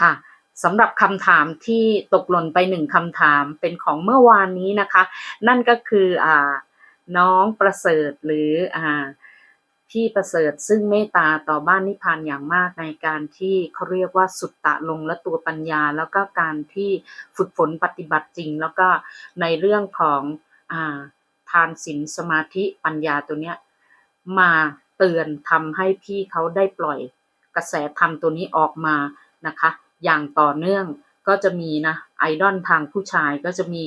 ค่ะสำหรับคำถามที่ตกหล่นไปหนึ่งคำถามเป็นของเมื่อวานนี้นะคะ นั่นก็คืออ่าน้องประเสริฐหรืออ่าพี่ประเสริฐซึ่งเมตตาต่อบ้านนิพพานอย่างมากในการที่เขาเรียกว่าสุตตะลงและตัวปัญญา แล้วก็การที่ฝึกฝนปฏิบัติจริง แล้วก็ในเรื่องของอ่าทานศีลสมาธิปัญญาตัวเนี้ยมาเตือนทำให้พี่เขาได้ปล่อยกระแสธรรมตัวนี้ออกมานะคะ อย่างต่อเนื่องก็จะมีนะไอดอลทางผู้ชายก็จะมี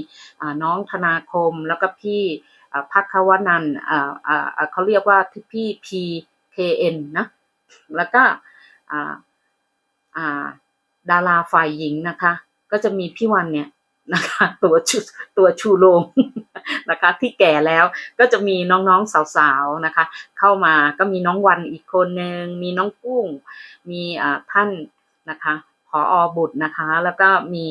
น้องธนาคมแล้วก็พี่พักควนันเขาเรียกว่าพี่ PKN นะแล้วก็ดาราฝ่ายหญิงนะคะ ก็จะมีพี่วันเนี่ยนะคะตัวชูตัวชูโรงนะคะ ที่แก่แล้วก็จะมีน้องๆสาวๆนะคะ เข้ามาก็มีน้องวันอีกคนหนึ่งมีน้องกุ้งมีท่านนะคะ ผออบุตรนะคะ แล้วก็มี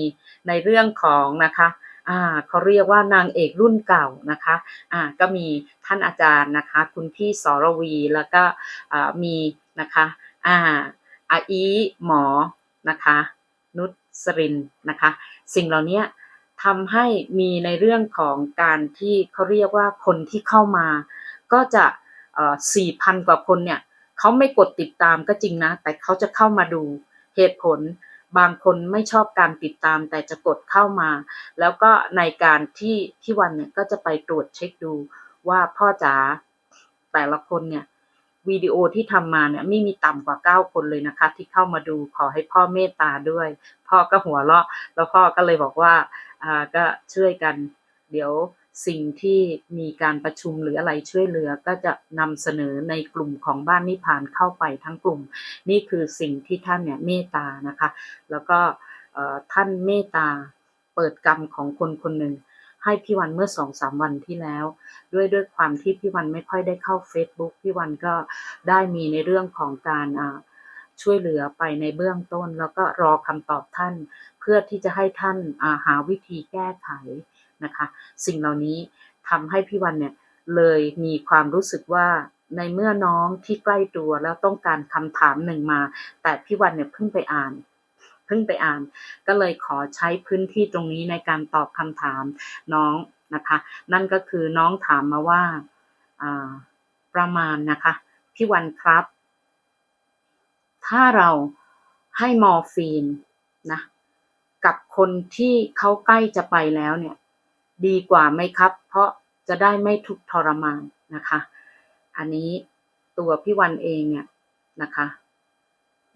ในเรื่องของนะคะอ่าเขาเรียกว่านางเอกรุ่นเก่านะคะอ่าก็มีท่านอาจารย์นะคะ คุณพี่สรวีแล้วก็อ่ามีนะคะอ่าอาอีหมอนะคะ นุชสรินนะคะ สิ่งเหล่านี้ทำให้มีในเรื่องของการที่เขาเรียกว่าคนที่เข้ามา ก็จะสี่พันกว่าคนเนี่ยเขาไม่กดติดตามก็จริงนะ แต่เขาจะเข้ามาดูเหตุผล บางคนไม่ชอบการติดตามแต่จะกดเข้ามา แล้วก็ในการที่ที่วันเนี่ยก็จะไปตรวจเช็คดูว่าพ่อจ๋าแต่ละคนเนี่ยวิดีโอที่ทำมาเนี่ยไม่มีต่ำกว่า 9 คนเลยนะคะ ที่เข้ามาดูขอให้พ่อเมตตาด้วย พ่อก็หัวเราะ แล้วพ่อก็เลยบอกว่าอ่าก็ช่วยกัน เดี๋ยว สิ่งที่มีการประชุมหรืออะไรช่วยเหลือก็จะนำเสนอในกลุ่มของบ้านนิพานเข้าไปทั้งกลุ่ม นี่คือสิ่งที่ท่านเนี่ยเมตตานะคะ แล้วก็ท่านเมตตาเปิดกรรมของคนคนหนึ่งให้พี่วันเมื่อสองสามวันที่แล้ว ด้วยด้วยความที่พี่วันไม่ค่อยได้เข้า Facebook พี่วันก็ได้มีในเรื่องของการช่วยเหลือไปในเบื้องต้น แล้วก็รอคำตอบท่าน เพื่อที่จะให้ท่านาหาวิธีแก้ไข นะคะ สิ่งเหล่านี้ทำให้พี่วันเนี่ยเลยมีความรู้สึกว่าในเมื่อน้องที่ใกล้ตัวแล้วต้องการคำถามหนึ่งมา แต่พี่วันเนี่ยเพิ่งไปอ่านเพิ่งไปอ่าน ก็เลยขอใช้พื้นที่ตรงนี้ในการตอบคำถามน้องนะคะ นั่นก็คือน้องถามมาว่าอ่าประมาณนะคะพี่วันครับ ถ้าเราให้มอร์ฟีนนะกับคนที่เขาใกล้จะไปแล้วเนี่ย ดีกว่าไหมครับ เพราะจะได้ไม่ทุกข์ทรมานนะคะ อันนี้ตัวพี่วันเองเนี่ยนะคะ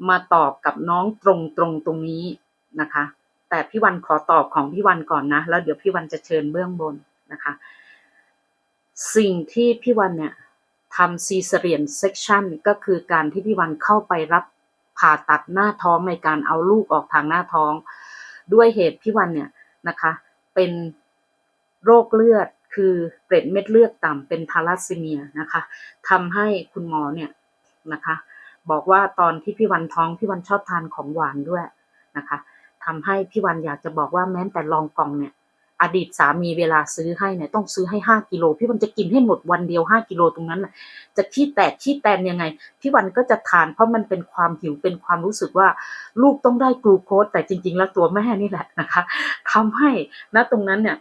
มาตอบกับน้องตรงตรงตรงนี้นะคะ แต่พี่วันขอตอบของพี่วันก่อนนะ แล้วเดี๋ยวพี่วันจะเชิญเบื้องบนนะคะ สิ่งที่พี่วันเนี่ยทำซีเซเรียนเซ c ชันก็คือการที่พี่วันเข้าไปรับผ่าตัดหน้าท้องในการเอาลูกออกทางหน้าท้อง ด้วยเหตุพี่วันเนี่ยนะคะ เป็น โรคเลือดคือเกล็ดเม็ดเลือดต่ำเป็นทาลัสซีเมียนะคะทำให้คุณหมอเนี่ยนะคะ บอกว่าตอนที่พี่วันท้องพี่วันชอบทานของหวานด้วยนะคะทำให้พี่วันอยากจะบอกว่าแม้แต่ลองกองเนี่ยอดีตสามีเวลาซื้อให้เนี่ยต้องซื้อให้ห้ากิโลพี่วันจะกินให้หมดวันเดียวห้ากิโลตรงนั้นจะขี้แตกขี้แตนยังไงพี่วันก็จะทานเพราะมันเป็นความหิวเป็นความรู้สึกว่าลูกต้องได้กลูโคสแต่จริง ๆ แล้วตัวแม่นี่แหละนะคะทำให้ณตรงนั้นเนี่ย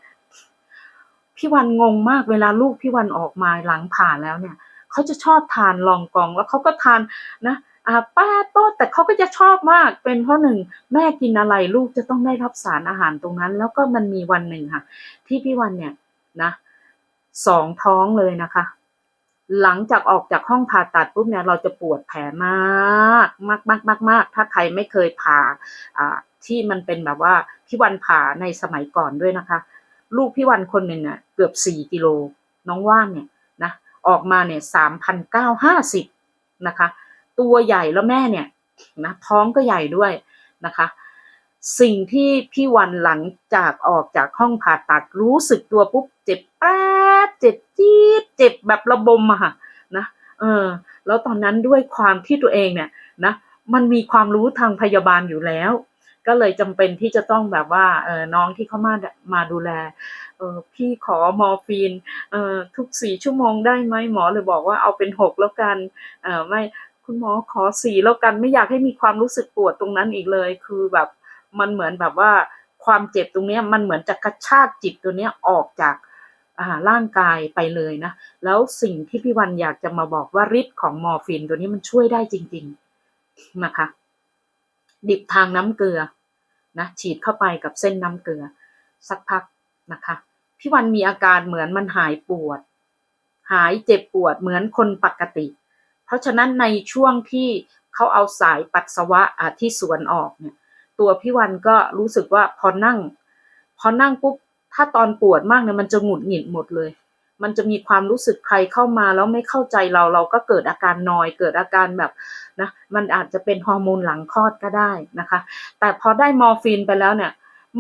พี่วันงงมากเวลาลูกพี่วันออกมาหลังผ่าแล้วเนี่ยเขาจะชอบทานลองกองแล้วเขาก็ทานนะอ่าป้าโต้แต่เขาก็จะชอบมากเป็นเพราะหนึ่งแม่กินอะไรลูกจะต้องได้รับสารอาหารตรงนั้น แล้วก็มันมีวันหนึ่งค่ะ ที่พี่วันเนี่ยนะสองท้องเลยนะคะ หลังจากออกจากห้องผ่าตัดปุ๊บเนี่ยเราจะปวดแผลมากมากมากมากมากถ้าใครไม่เคยผ่าอ่าที่มันเป็นแบบว่าพี่วันผ่าในสมัยก่อนด้วยนะคะ ลูกพี่วันคนหนึ่งอะเกือบสี่กิโลน้องว่านเนี่ยนะออกมาเนี่ยสามพันเก้าห้าสิบนะคะ ตัวใหญ่แล้วแม่เนี่ยนะท้องก็ใหญ่ด้วยนะคะ สิ่งที่พี่วันหลังจากออกจากห้องผ่าตัดรู้สึกตัวปุ๊บเจ็บแป๊ดเจ็บจี๊ดเจ็บแบบระบมอะค่ะนะเออแล้วตอนนั้นด้วยความที่ตัวเองเนี่ยนะมันมีความรู้ทางพยาบาลอยู่แล้ว ก็เลยจำเป็นที่จะต้องแบบว่าเออน้องที่เขามามาดูแลเออพี่ขอมอร์ฟีนเออทุกสี่ชั่วโมงได้ไหมหมอเลยบอกว่าเอาเป็นหกแล้วกันเออไม่คุณหมอขอสี่แล้วกันไม่อยากให้มีความรู้สึกปวดตรงนั้นอีกเลย คือแบบมันเหมือนแบบว่าความเจ็บตรงเนี้ยมันเหมือนจะกระชากจิตตัวเนี้ยออกจาการ่างกายไปเลยนะ แล้วสิ่งที่พี่วันอยากจะมาบอกว่าฤทธิ์ของมอร์ฟีนตัวนี้มันช่วยได้จริง ๆนะคะ ดิบทางน้ำเกลือนะฉีดเข้าไปกับเส้นน้ำเกลือ สักพักนะคะพี่วันมีอาการเหมือนมันหายปวด หายเจ็บปวดเหมือนคนปกติ เพราะฉะนั้นในช่วงที่เขาเอาสายปัสสาวะอะที่สวนออกเนี่ยตัวพี่วันก็รู้สึกว่าพอนั่ง พอนั่งปุ๊บถ้าตอนปวดมากเนี่ยมันจะหงุดหงิดหมดเลย มันจะมีความรู้สึกใครเข้ามาแล้วไม่เข้าใจเราเราก็เกิดอาการนอยเกิดอาการแบบนะมันอาจจะเป็นฮอร์โมนหลังคลอดก็ได้นะคะ แต่พอได้มอร์ฟีนไปแล้วเนี่ย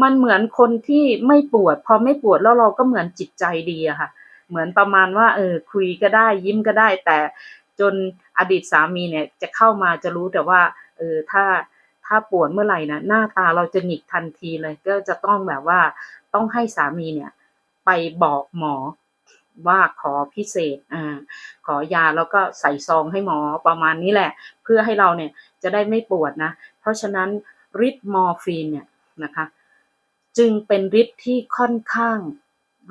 มันเหมือนคนที่ไม่ปวด พอไม่ปวดแล้วเราก็เหมือนจิตใจดีอะค่ะ เหมือนประมาณว่าเออคุยก็ได้ยิ้มก็ได้ แต่จนอดีตสามีเนี่ยจะเข้ามาจะรู้แต่ว่าเออถ้าถ้าปวดเมื่อไหร่นะหน้าตาเราจะหงิกทันทีเลย ก็จะต้องแบบว่าต้องให้สามีเนี่ย ไปบอกหมอ ว่าขอพิเศษอ่าขอยาแล้วก็ใส่ซองให้หมอประมาณนี้แหละ เพื่อให้เราเนี่ยจะได้ไม่ปวดนะ เพราะฉะนั้นฤทธิ์มอร์ฟีนเนี่ยนะคะจึงเป็นฤทธิ์ที่ค่อนข้าง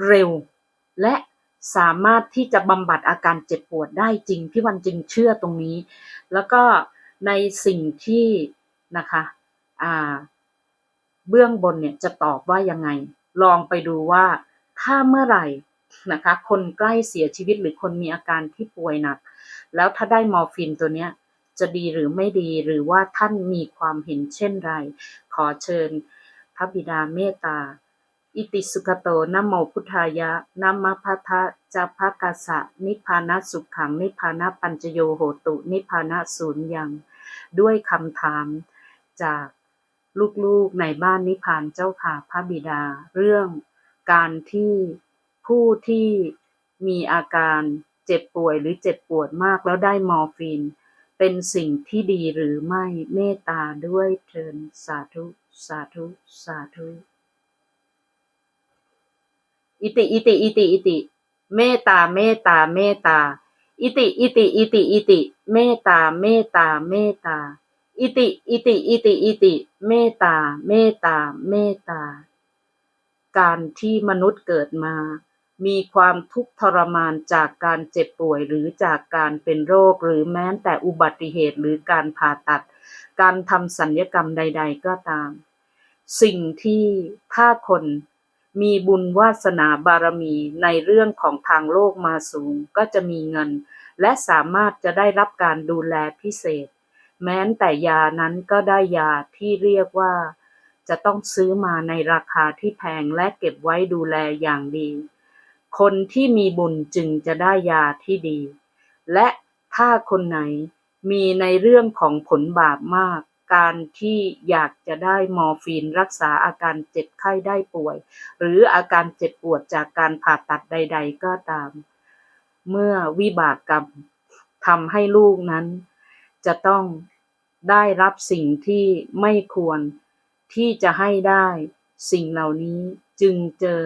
เร็ว และสามารถที่จะบำบัดอาการเจ็บปวดได้จริงพี่วันจึงเชื่อตรงนี้ แล้วก็ในสิ่งที่นะคะอ่าเบื้องบนเนี่ยจะตอบว่ายังไง ลองไปดูว่าถ้าเมื่อไหร่ นะคะ คนใกล้เสียชีวิตหรือคนมีอาการที่ป่วยหนัก แล้วถ้าได้มอร์ฟีนตัวเนี้ยจะดีหรือไม่ดีหรือว่าท่านมีความเห็นเช่นไร ขอเชิญพระบิดาเมตตา อิติสุขโตนโมพุทธายะนะมะพะทะจะภะกาสะ นิพพานะสุขขัง นิพพานะปัญจโยโหตุ นิพพานะศูนย์ยัง ด้วยคำถามจากลูกๆในบ้านนิพพานเจ้าค่ะพระบิดา เรื่องการที่ ผู้ที่มีอาการเจ็บป่วยหรือเจ็บปวดมากแล้วได้มอร์ฟีน เป็นสิ่งที่ดีหรือไม่เมตตาด้วยเทินสาธุ สาธุ สาธุ อิติ อิติ อิติ อิติ เมตตา เมตตา เมตตา อิติ อิติ อิติ อิติ เมตตา เมตตา เมตตา อิติ อิติ อิติ อิติ เมตตา เมตตา เมตตา การที่มนุษย์เกิดมา มีความทุกข์ทรมานจากการเจ็บป่วยหรือจากการเป็นโรค หรือแม้แต่อุบัติเหตุหรือการผ่าตัด การทำสัญญกรรมใด ๆ ก็ตาม สิ่งที่ถ้าคนมีบุญวาสนาบารมีในเรื่องของทางโลกมาสูงก็จะมีเงิน และสามารถจะได้รับการดูแลพิเศษ แม้แต่ยานั้นก็ได้ยาที่เรียกว่า จะต้องซื้อมาในราคาที่แพงและเก็บไว้ดูแลอย่างดี คนที่มีบุญจึงจะได้ยาที่ดี และถ้าคนไหนมีในเรื่องของผลบาปมาก การที่อยากจะได้มอร์ฟีนรักษาอาการเจ็บไข้ได้ป่วย หรืออาการเจ็บปวดจากการผ่าตัดใด ๆ ก็ตาม เมื่อวิบากกรรมทำให้ลูกนั้น จะต้องได้รับสิ่งที่ไม่ควรที่จะให้ได้ สิ่งเหล่านี้จึงเจอ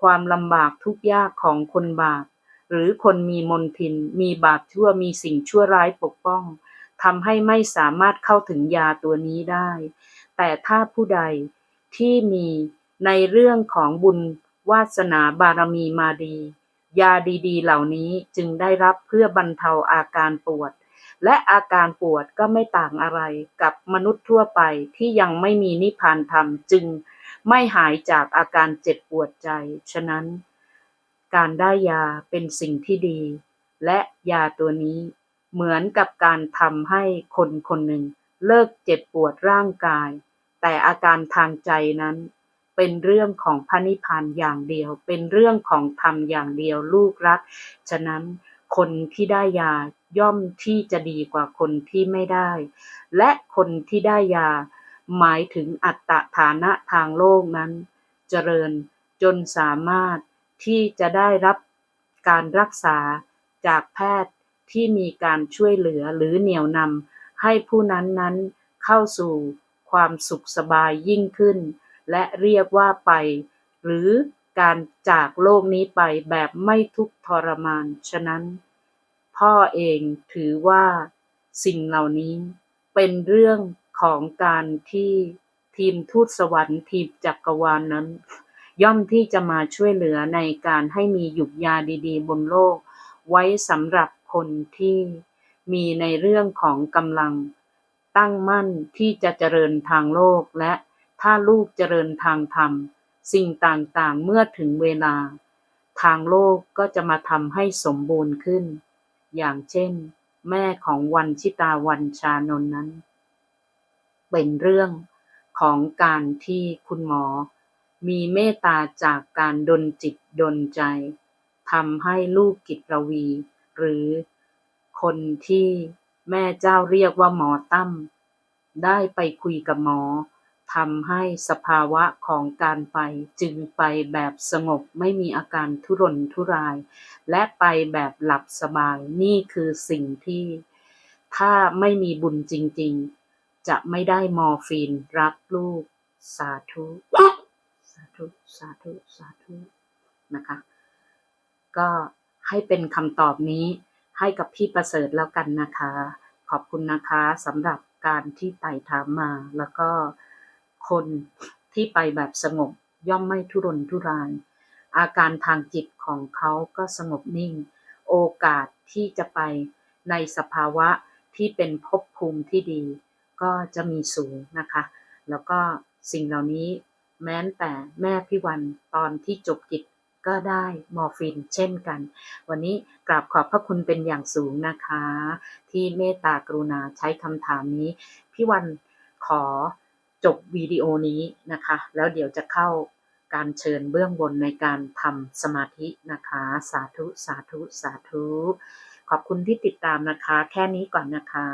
ความลำบากทุกข์ยากของคนบาปหรือคนมีมนทิน มีบาปชั่วมีสิ่งชั่วร้ายปกป้องทำให้ไม่สามารถเข้าถึงยาตัวนี้ได้ แต่ถ้าผู้ใดที่มีในเรื่องของบุญวาสนาบารมีมาดี ยาดีๆ เหล่านี้จึงได้รับเพื่อบรรเทาอาการปวด และอาการปวดก็ไม่ต่างอะไรกับมนุษย์ทั่วไปที่ยังไม่มีนิพพานธรรมจึง ไม่หายจากอาการเจ็บปวดใจ ฉะนั้น การได้ยาเป็นสิ่งที่ดี และยาตัวนี้เหมือนกับการทำให้คนคนหนึ่งเลิกเจ็บปวดร่างกาย แต่อาการทางใจนั้น เป็นเรื่องของพระนิพพานอย่างเดียว เป็นเรื่องของธรรมอย่างเดียวลูกรัก ฉะนั้นคนที่ได้ยาย่อมที่จะดีกว่าคนที่ไม่ได้ และคนที่ได้ยา หมายถึงอัตตฐานะทางโลกนั้น เจริญจนสามารถที่จะได้รับการรักษาจากแพทย์ที่มีการช่วยเหลือหรือเหนี่ยวนำให้ผู้นั้นนั้นเข้าสู่ความสุขสบายยิ่งขึ้น และเรียกว่าไป หรือการจากโลกนี้ไปแบบไม่ทุกข์ทรมาน ฉะนั้น พ่อเองถือว่าสิ่งเหล่านี้เป็นเรื่อง ของการที่ทีมทูตสวรรค์ทีมจักรวาลนนั้น ย่อมที่จะมาช่วยเหลือในการให้มีหยุกยาดีๆ บนโลก ไว้สำหรับคนที่มีในเรื่องของกำลังตั้งมั่นที่จะเจริญทางโลกและถ้าลูกเจริญทางธรรม สิ่งต่างๆเมื่อถึงเวลา ทางโลกก็จะมาทำให้สมบูรณ์ขึ้น อย่างเช่น แม่ของวันชิตาวันชานนนั้น เป็นเรื่องของการที่คุณหมอมีเมตตาจากการดลจิตดลใจทำให้ลูกกิตรวี หรือคนที่แม่เจ้าเรียกว่าหมอตั้มได้ไปคุยกับหมอทำให้สภาวะของการไปจึงไปแบบสงบไม่มีอาการทุรนทุราย และไปแบบหลับสบายนี่คือสิ่งที่ ถ้าไม่มีบุญจริง ๆ จะไม่ได้มอร์ฟีนรักลูก สาธุ สาธุ สาธุ สาธุนะคะ ก็ให้เป็นคำตอบนี้ให้กับพี่ประเสริฐแล้วกันนะคะ ขอบคุณนะคะสำหรับการที่ไต่ถามมา แล้วก็คนที่ไปแบบสงบย่อมไม่ทุรนทุราย อาการทางจิตของเขาก็สงบนิ่ง โอกาสที่จะไปในสภาวะที่เป็นภพภูมิที่ดี ก็จะมีสูงนะคะ แล้วก็สิ่งเหล่านี้แม้แต่แม่พี่วันตอนที่จบกิจก็ได้มอร์ฟินเช่นกัน วันนี้กราบขอบพระคุณเป็นอย่างสูงนะคะ ที่เมตตากรุณาใช้คำถามนี้ พี่วันขอจบวิดีโอนี้นะคะ แล้วเดี๋ยวจะเข้าการเชิญเบื้องบนในการทำสมาธินะคะ สาธุ สาธุ สาธุ ขอบคุณที่ติดตามนะคะ แค่นี้ก่อนนะคะ